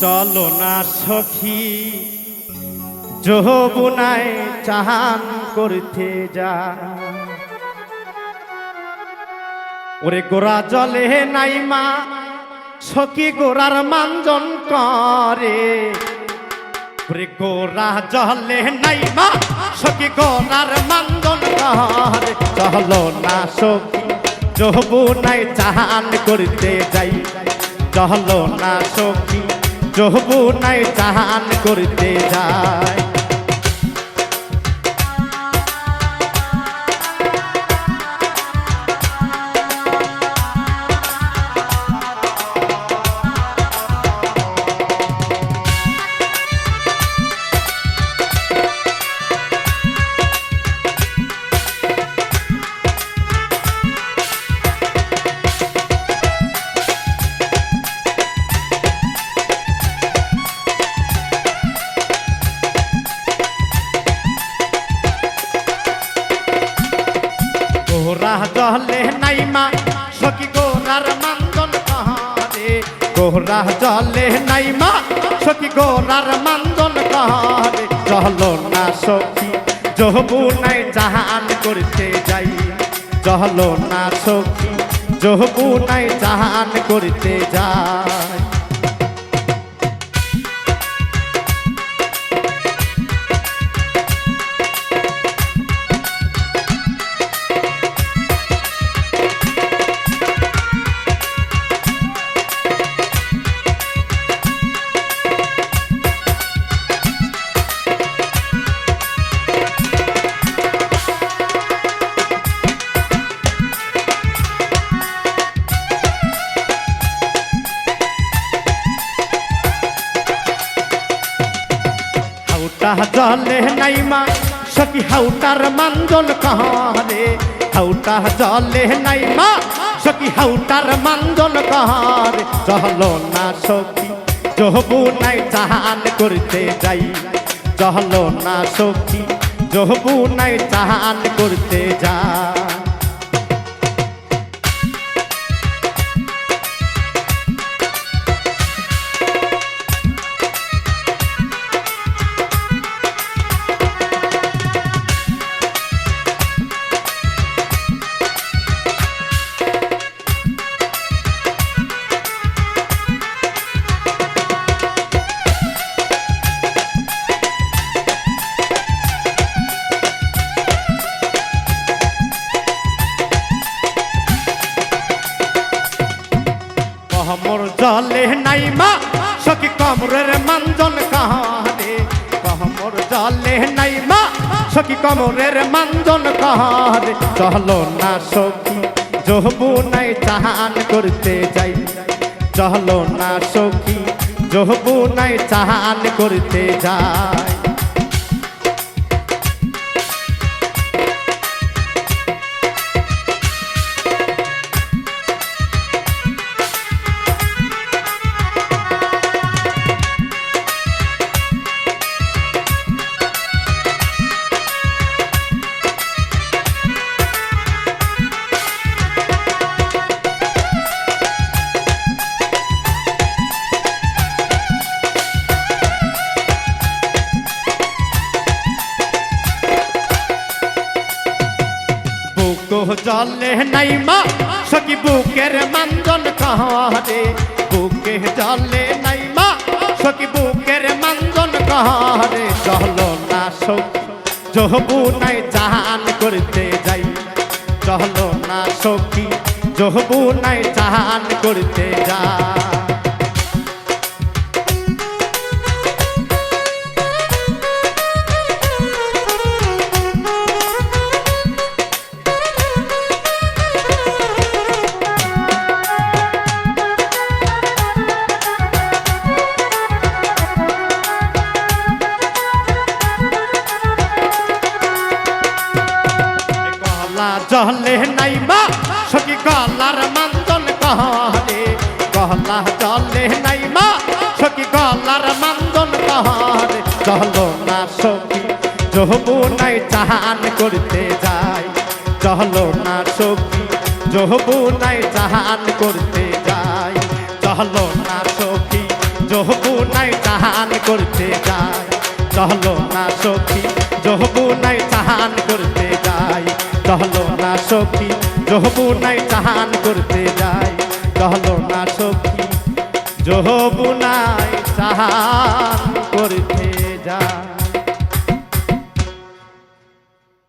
চলো না সখী। যহবুনায় চাহান করতে যা। ওরে গোরা জলে নাই মা, সখী গোরার মানজন করে। ওরে গোরা জলে নাই মা, সখী গোরার মানজন করে। চলো না সখী যহবুনায় চাহান করতে যাই। চলো না সখী যহবুনায় চাহান করতে যায়। জলে নাইমা সখী গোরার মান্দন কাহারে গোরা জলে নাইমা সখী গোরার মান্দন কাহারে চলো না সখী জহবু নাই জাহান করতে যাই চলো না সখী জহবু নাই জাহান করতে যাই হাউটা জলে নাইমা, সখী হাউটার মানজন কাহারে। হাউটা জলে নাইমা, সখী হাউটার মানজন কাহারে। চলো না সখী জহবু নাই চাহান করতে যাই। চলো না সখী জহবু নাই চাহান করতে যাই। সখী কমরের মানজন কাহারে? কহমর জলে নাইমা সখী কমরের মানজন কাহারে? চলো না সখী জহবু নাই চাহান করতে যাই। চলো না সখী জহবু নাই চাহান করতে যাই। বুক জলে নাইমা সখী বুকের মানজন কাহারে বুকে জলে নাইমা সখী বুকের মানজন কাহারে চলো না সখী জহবু নাই চাহান করতে যাই চলো না সখী জহবু নাই চাহান করতে যাই জলে নাইমা সখী গলার মান্দন কহরে গলা জলে নাইমা সখী গলার মান্দন কহরে চলো না সখী জহবু নাই চাহান করতে যাই চলো না সখী জহবু নাই চাহান করতে যাই চলো না সখী জহবু নাই চাহান করতে যাই চলো না সখী যহবুনাই চাহান করতে সখী যহবুনাই চাহান করতে যাই চলো না সখী যহবুনাই চাহান